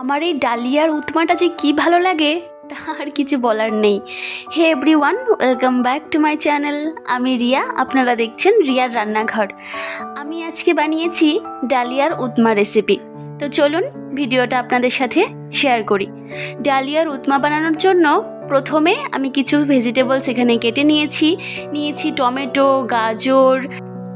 আমার এই ডালিয়ার উতমাটা যে কি ভালো লাগে আর কিছু বলার নেই। Hey everyone welcome back to my channel আমি রিয়া, আপনারা দেখছেন রিয়ার রান্নাঘর। আমি আজকে বানিয়েছি ডালিয়ার উতমা রেসিপি তো চলুন ভিডিওটা আপনাদের সাথে শেয়ার করি। ডালিয়ার উতমা বানানোর জন্য প্রথমে আমি কিছু ভেজিটেবলস এখানে কেটে নিয়েছি। নিয়েছি টমেটো, গাজর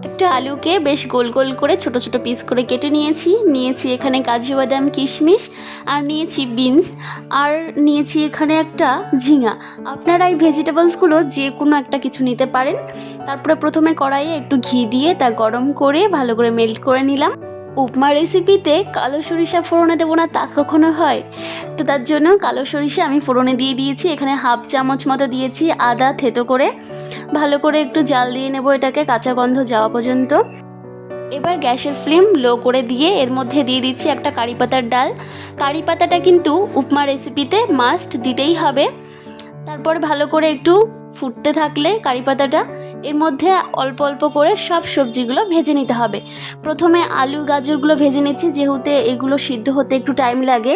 একটা আলুকে বেশ গোল গোল করে ছোট ছোট পিস করে কেটে নিয়েছি। নিয়েছি এখানে কাজু বাদাম, কিশমিশ আর নিয়েছি বিনস আর নিয়েছি এখানে একটা ঝিঙা। আপনারা এই ভেজিটেবলসগুলো যে কোনো একটা কিছু নিতে পারেন। তারপরে প্রথমে কড়াইয়ে একটু ঘি দিয়ে তা গরম করে ভালো করে মেল্ট করে নিলাম। উপমা রেসিপিতে কালো সরিষা ফোড়নে দেবো না তা কখনো হয়? তো তার জন্য কালো সরিষা আমি ফোড়নে দিয়ে দিয়েছি। এখানে হাফ চামচ মতো দিয়েছি আদা থেতো করে। ভালো করে একটু জাল দিয়ে নেব এটাকে কাঁচা গন্ধ যাওয়া পর্যন্ত। এবার গ্যাসের ফ্লেম লো করে দিয়ে এর মধ্যে দিয়ে দিচ্ছি একটা কারি পাতার ডাল। কারি পাতাটা কিন্তু উপমা রেসিপিতে মাস্ট দিতেই হবে। তারপর ভালো করে একটু ফুটতে থাকলে কারি পাতাটা এর মধ্যে অল্প অল্প করে সব সবজিগুলো ভেজে নিতে হবে। প্রথমে আলু, গাজরগুলো ভেজে নিচ্ছি, যেহেতু এগুলো সিদ্ধ হতে একটু টাইম লাগে,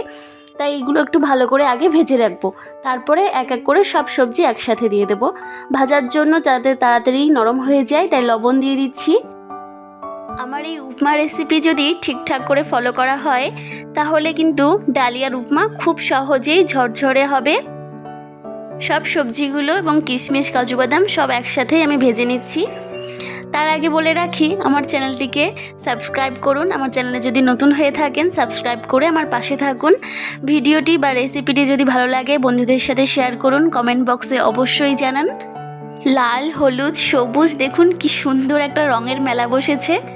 তাই এগুলো একটু ভালো করে আগে ভেজে রাখব। তারপরে এক এক করে সব সবজি একসাথে দিয়ে দেবো। ভাজার জন্য যাতে তাড়াতাড়ি নরম হয়ে যায়, তাই লবণ দিয়ে দিচ্ছি। আমার এই উপমা রেসিপি যদি ঠিকঠাক করে ফলো করা হয়, তাহলে কিন্তু ডালিয়ার উপমা খুব সহজেই ঝরঝরে হবে। সব সবজিগুলো এবং কিশমিশ, কাজু বাদাম সব একসাথেই আমি ভেজে নিচ্ছি। তার আগে বলে রাখি, আমার চ্যানেলটিকে সাবস্ক্রাইব করুন। আমার চ্যানেলে যদি নতুন হয়ে থাকেন, সাবস্ক্রাইব করে আমার পাশে থাকুন। ভিডিওটি বা রেসিপিটি যদি ভালো লাগে, বন্ধুদের সাথে শেয়ার করুন। কমেন্ট বক্সে অবশ্যই জানান। লাল, হলুদ, সবুজ, দেখুন কি সুন্দর একটা রঙের মেলা বসেছে।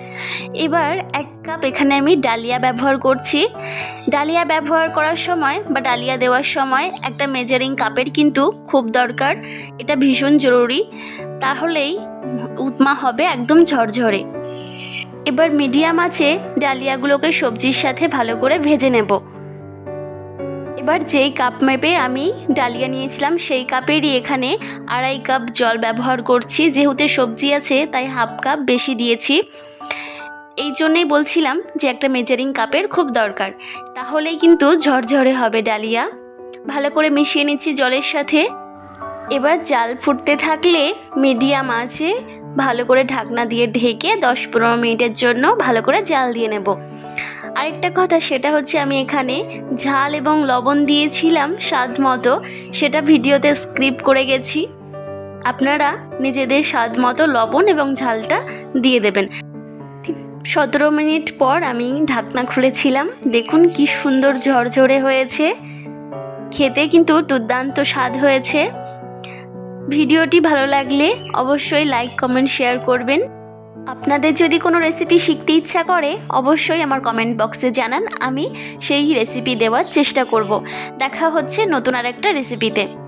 এবার এক কাপ এখানে আমি ডালিয়া ব্যবহার করছি। ডালিয়া ব্যবহার করার সময় বা ডালিয়া দেওয়ার সময় একটা মেজারিং কাপের কিন্তু খুব দরকার। এটা ভীষণ জরুরি। তাহলেই উতমা হবে একদম ঝরঝরে। এবার মিডিয়াম আছে, ডালিয়াগুলোকে সবজির সাথে ভালো করে ভেজে নেব। এবার যেই কাপ মেপে আমি ডালিয়া নিয়েছিলাম, সেই কাপেরই এখানে আড়াই কাপ জল ব্যবহার করছি। যেহেতু সবজি আছে, তাই হাফ কাপ বেশি দিয়েছি। এই জন্যই বলছিলাম যে একটা মেজারিং কাপের খুব দরকার। তাহলেই কিন্তু ঝরঝরে হবে ডালিয়া। ভালো করে মিশিয়ে নিচ্ছি জলের সাথে। এবার জাল ফুটতে থাকলে মিডিয়াম আছে, ভালো করে ঢাকনা দিয়ে ঢেকে দশ পনেরো মিনিটের জন্য ভালো করে জাল দিয়ে নেব। আরেকটা কথা, সেটা হচ্ছে আমি এখানে ঝাল এবং লবণ দিয়েছিলাম স্বাদ মতো, সেটা ভিডিওতে স্ক্রিপ করে গেছি। আপনারা নিজেদের স্বাদ মতো লবণ এবং ঝালটা দিয়ে দেবেন। সতেরো মিনিট পর আমি ঢাকনা খুলেছিলাম। দেখুন কি সুন্দর ঝরঝরে হয়েছে। খেতে কিন্তু দুর্দান্ত স্বাদ হয়েছে। ভিডিওটি ভালো লাগলে অবশ্যই লাইক, কমেন্ট, শেয়ার করবেন। আপনাদের যদি কোনো রেসিপি শিখতে ইচ্ছা করে, অবশ্যই আমার কমেন্ট বক্সে জানান। আমি সেই রেসিপি দেওয়ার চেষ্টা করব। দেখা হচ্ছে নতুন আর একটা রেসিপিতে।